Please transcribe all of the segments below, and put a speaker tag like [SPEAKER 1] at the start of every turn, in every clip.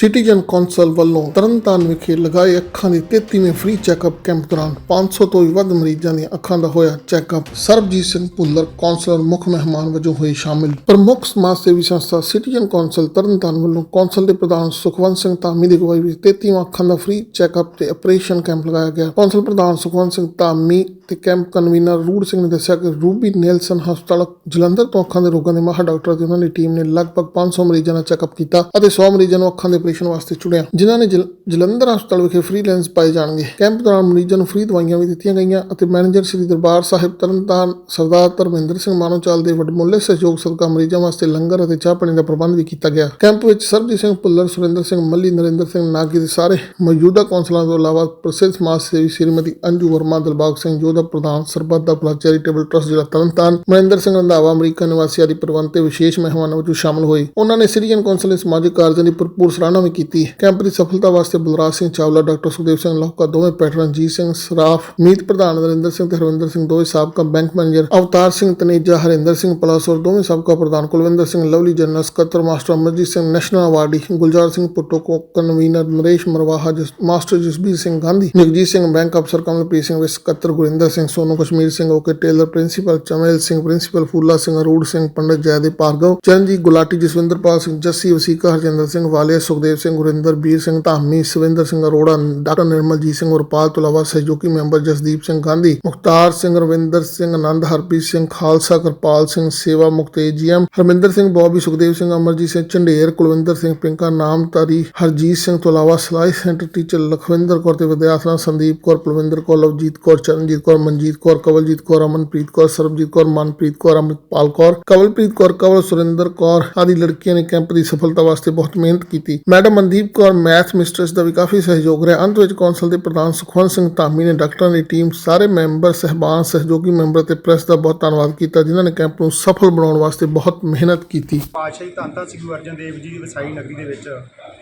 [SPEAKER 1] Citizen council ਵੱਲੋਂ ਤਰਨਤਾਰਨ ਵਿਖੇ ਲਗਾਏ ਅੱਖਾਂ ਦੇ 33ਵੇਂ ਫ੍ਰੀ ਚੈੱਕਅਪ ਕੈਂਪ ਦੌਰਾਨ 500 ਤੋਂ ਵੀ ਵੱਧ ਮਰੀਜ਼ਾਂ ਦੀਆਂ ਅੱਖਾਂ ਦਾ ਹੋਇਆ ਚੈੱਕਅਪ ਸਰਬਜੀਤ ਸਿੰਘ ਭੁੱਲਰ, ਕੌਂਸਲਰ, ਮੁੱਖ ਮਹਿਮਾਨ ਵਜੋਂ ਹੋਏ ਸ਼ਾਮਿਲ। ਪ੍ਰਮੁੱਖ ਸਮਾਜ ਸੇਵੀ ਸੰਸਥਾ ਸਿਟੀਜ਼ਨ ਕੌਂਸਲ ਤਰਨਤਾਰਨ ਵੱਲੋਂ ਕੌਂਸਲ ਦੇ ਪ੍ਰਧਾਨ ਸੁਖਵੰਤ ਸਿੰਘ ਧਾਮੀ ਦੀ ਅਗਵਾਈ ਵਿੱਚ 33ਵਾਂ ਅੱਖਾਂ ਦਾ ਫ੍ਰੀ ਚੈੱਕਅਪ ਤੇ ਆਪਰੇਸ਼ਨ ਕੈਂਪ ਲਗਾਇਆ ਗਿਆ। ਕੌਂਸਲ ਪ੍ਰਧਾਨ ਸੁਖਵੰਤ ਸਿੰਘ ਧਾਮੀ ਤੇ ਕੈਂਪ ਕਨਵੀਨਰ ਰੂੜ ਸਿੰਘ ਨੇ ਦੱਸਿਆ ਕਿ ਰੂਬੀ ਨੈਲਸਨ ਹਸਪਤਾਲ ਜਲੰਧਰ ਤੋਂ ਅੱਖਾਂ ਦੇ ਰੋਗਾਂ ਦੇ ਮਾਹਰ ਡਾਕਟਰ ਤੇ ਉਹਨਾਂ ਦੀ ਟੀਮ ਨੇ ਲਗਭਗ 500 ਮਰੀਜ਼ਾਂ ਦਾ ਚੈੱਕਅਪ ਕੀਤਾ ਅਤੇ 100 ਮਰੀਜ਼ਾਂ ਨੂੰ ਅੱਖਾਂ ਦੇ ਆਪਰੇਸ਼ਨ ਵਾਸਤੇ ਚੁਣਿਆ। ਜਿਨ੍ਹਾਂ ਨੇ ਜਲ- ਜਲੰਧਰ ਹਸਪਤਾਲ ਵਿਖੇ ਫ੍ਰੀ ਲੈਂਸ ਪਾਏ ਜਾਣਗੇ। ਕੈਂਪ ਦੌਰਾਨ ਮਰੀਜ਼ਾਂ ਨੂੰ ਫ੍ਰੀ ਦਵਾਈਆਂ ਵੀ ਦਿੱਤੀਆਂ ਗਈਆਂ ਅਤੇ ਮੈਨੇਜਰ ਸ੍ਰੀ ਦਰਬਾਰ ਸਾਹਿਬ ਤਰਨਤਾਰਨ, ਸਰਦਾਰ ਧਰਮਿੰਦਰ ਸਿੰਘ ਮਾਨੋਚਾਲ ਦੇ ਵੱਡਮੁੱਲੇ ਸਹਿਯੋਗ ਸਦਕਾ ਮਰੀਜ਼ਾਂ ਵਾਸਤੇ ਲੰਗਰ ਅਤੇ ਚਾਹ ਪਾਣੀ ਦਾ ਪ੍ਰਬੰਧ ਵੀ ਕੀਤਾ ਗਿਆ। ਕੈਂਪ ਵਿੱਚ ਸਰਬਜੀਤ ਸਿੰਘ ਭੁੱਲਰ, ਸੁਰਿੰਦਰ ਸਿੰਘ ਮੱਲੀ, ਨਰਿੰਦਰ ਸਿੰਘ ਨਾਗੀ ਦੇ ਸਾਰੇ ਮੌਜੂਦਾ ਕੌਂਸਲਰਾਂ ਤੋਂ ਇਲਾਵਾ ਪ੍ਰਸਿੱਧ ਸਮਾਜ ਸੇਵੀ ਸ਼੍ਰੀਮਤੀ ਅੰਜੂ ਵਰਮਾ, ਦਿਲਬਾਗ ਸਿੰਘ ਜੋਧਾ ਪ੍ਰਧਾਨ ਸਰਬੱਤ ਦਾ ਭਲਾ ਚੈਰੀਟੇਬਲ ਟਰਸਟ ਜ਼ਿਲ੍ਹਾ ਤਰਨਤਾਰਨ ਮਹਿੰਦਰ ਸਿੰਘ ਰੰਧਾਵਾ, ਅਮਰੀਕਾ ਨਿਵਾਸੀ ਆਦਿ ਪ੍ਰਬੰਧ ਤੇ ਵਿਸ਼ੇਸ਼ ਮਹਿਮਾਨਾਂ ਵਜੋਂ ਸ਼ਾਮਲ ਹੋਏ। ਉਹਨਾਂ ਨੇ ਸਿਰੀਅਨ ਕੌਂਸਲ ਦੇ ਸਮਾਜਿਕ ਕਾਰਜਾਂ ਦੀ ਭਰਪੂਰ ਸਰਾਹਨਾ ਵੀ ਕੀਤੀ। ਕੈਂਪ ਦੀ ਸਫਲਤਾ ਵਾਸਤੇ ਬਲਰਾਜ ਸਿੰਘ ਚਾਵਲਾ, ਡਾਕਟਰ ਸੁਖਦੇਵ ਸਿੰਘ ਲੋਹਕਾ, ਦੋਵੇਂ ਪੈਟਰਨ ਰਣਜੀਤ ਸਿੰਘ, ਸਰਾਫ ਮੀਤ ਪ੍ਰਧਾਨ, ਨਰਿੰਦਰ ਸਿੰਘ ਤੇ ਹਰਵਿੰਦਰ ਸਿੰਘ, ਦੋਵੇਂ ਸਾਬਕਾ ਬੈਂਕ ਮੈਨੇਜਰ, ਅਵਤਾਰ ਸਿੰਘ ਤਨੇਜਾ, ਹਰਿੰਦਰ ਸਿੰਘ ਪਲਾਸੋਰ ਦੋਵੇਂ ਸਾਬਕਾ ਪ੍ਰਧਾਨ ਕੁਲਵਿੰਦਰ ਸਿੰਘ, ਲਵਲੀ ਜਨਰਲ ਸਕੱਤਰ master Amarjit Singh, national awardee Gulzar Singh Putto, co convener Naresh Marwaha master Jasbir Singh Gandhi, Jagjit Singh bank ਅਫਸਰ ਕਮਲਪ੍ਰੀਤ ਸਿੰਘ ਸਕੱਤਰ Gurinder Singh, Sonu Kashmir Singh, okay tailor principal Chamel Singh, principal Phula Singh, Arur Singh, Pandit Jaide Bhargav, Charanjit Gulati, Jaswinderpal Singh, Jassi Wasika, Harjinder Singh Walia Sukhdev Singh, Gurinder Veer Singh, Dhami, Swinder Singh Arora, doctor Nirmaljit Singh Urpal ਤੋਂ ਇਲਾਵਾ ਸਹਿਯੋਗੀ member Jasdeep Singh Gandhi, Mukhtar Singh, Ravinder Singh, Anand, Harpreet Singh, Khalsa, Kirpal Singh, ਸੇਵਾ ਮੁਕਤੇ GM Harminder Singh, Bobby, Sukhdev Singh, Amarjit Singh, Jhander, Kulwinder Singh, Pinka Namdhari Harjit Singh ਤੋਂ ਇਲਾਵਾ ਸਲਾਈ centre teacher Lakhwinder Kaur ਤੇ ਵਿਦਿਆਰਥਣਾਂ ਸੰਦੀਪ ਕੌਰ ਪਲਵਿੰਦਰ ਕੌਰ, ਲਵਜੀਤ ਕੌਰ, ਚਰਨਜੀਤ ਕੌਰ, ਮਨਜੀਤ ਕੌਰ, ਕਵਲਜੀਤ ਕੌਰ, ਅਮਨਪ੍ਰੀਤ ਕੌਰ, ਸਰਬਜੀਤ ਕੌਰ, ਮਨਪ੍ਰੀਤ ਕੌਰ ਅਮਰਿਤਪਾਲ ਕੌਰ, ਕਵਲਪ੍ਰੀਤ ਕੌਰ, ਕਵਲ, ਸੁਰਿੰਦਰ ਕੌਰ ਆਦਿ ਲੜਕੀਆਂ ਨੇ ਕੈਂਪ ਦੀ ਸਫਲਤਾ ਵਾਸਤੇ ਬਹੁਤ ਮਿਹਨਤ ਕੀਤੀ। Madam Mandeep Kaur, math mistress ਦਾ ਵੀ ਕਾਫੀ ਸਹਿਯੋਗ ਰਿਹਾ। ਅੰਤ ਵਿੱਚ ਕੌਂਸਲ ਦੇ ਪ੍ਰਧਾਨ ਸੁਖਵੰਤ ਸਿੰਘ ਧਾਮੀ ਨੇ ਡਾਕਟਰਾਂ ਦੀ ਟੀਮ, ਸਾਰੇ ਮੈਂਬਰ, ਸਹਿਬਾਨ, ਸਹਿਯੋਗੀ ਮੈਂਬਰ ਤੇ ਪ੍ਰੈਸ ਦਾ ਬਹੁਤ ਧੰਨਵਾਦ ਕੀਤਾ, ਜਿਨ੍ਹਾਂ ਨੇ ਕੈਂਪ ਨੂੰ ਸਫਲ ਬਣਾਉਣ ਵਾਸਤੇ ਬਹੁਤ ਮਿਹਨਤ ਕੀਤੀ।
[SPEAKER 2] ਪਾਤਸ਼ਾਹੀ ਧੰਨ ਧੰਨ ਸ੍ਰੀ ਗੁਰੂ ਅਰਜਨ ਦੇਵ ਜੀ ਦੀ ਵਸਾਈ ਨਗਰੀ ਦੇ ਵਿੱਚ।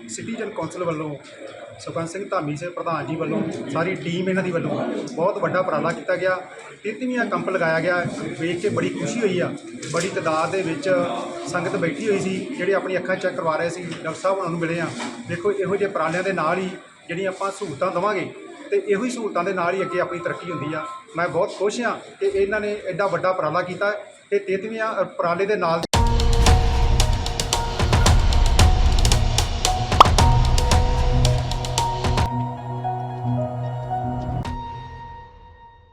[SPEAKER 2] ਸਿਟੀਜ਼ਨ ਕੌਂਸਲ ਵੱਲੋਂ, ਸੁਖਵੰਤ ਸਿੰਘ ਧਾਮੀ ਸੇ ਪ੍ਰਧਾਨ ਜੀ ਵੱਲੋਂ, ਸਾਰੀ ਟੀਮ ਇਹਨਾਂ ਦੀ ਵੱਲੋਂ ਬਹੁਤ ਵੱਡਾ ਉਪਰਾਲਾ ਕੀਤਾ ਗਿਆ। ਤੀਤਵੀਆਂ ਕੰਪ ਲਗਾਇਆ ਗਿਆ, ਵੇਖ ਕੇ ਬੜੀ ਖੁਸ਼ੀ ਹੋਈ ਆ। ਬੜੀ ਤਾਦਾਦ ਦੇ ਵਿੱਚ ਸੰਗਤ ਬੈਠੀ ਹੋਈ ਸੀ, ਜਿਹੜੇ ਆਪਣੀ ਅੱਖਾਂ ਚੈੱਕ ਕਰਵਾ ਰਹੇ ਸੀ, ਡਾਕਟਰ ਸਾਹਿਬ ਉਹਨਾਂ ਨੂੰ ਮਿਲੇ ਆ। ਦੇਖੋ, ਇਹੋ ਜਿਹੇ ਉਪਰਾਲਿਆਂ ਦੇ ਨਾਲ ਹੀ ਜਿਹੜੀਆਂ ਆਪਾਂ ਸਹੂਲਤਾਂ ਦੇਵਾਂਗੇ, ਤੇ ਇਹੋ ਹੀ ਸਹੂਲਤਾਂ ਦੇ ਨਾਲ ਹੀ ਅੱਗੇ ਆਪਣੀ ਤਰੱਕੀ ਹੁੰਦੀ ਆ। ਮੈਂ ਬਹੁਤ ਖੁਸ਼ ਹਾਂ ਕਿ ਇਹਨਾਂ ਨੇ ਐਡਾ ਵੱਡਾ ਉਪਰਾਲਾ ਕੀਤਾ, ਤੇ ਤੇਤਵੀਆਂ ਉਪਰਾਲੇ ਦੇ ਨਾਲ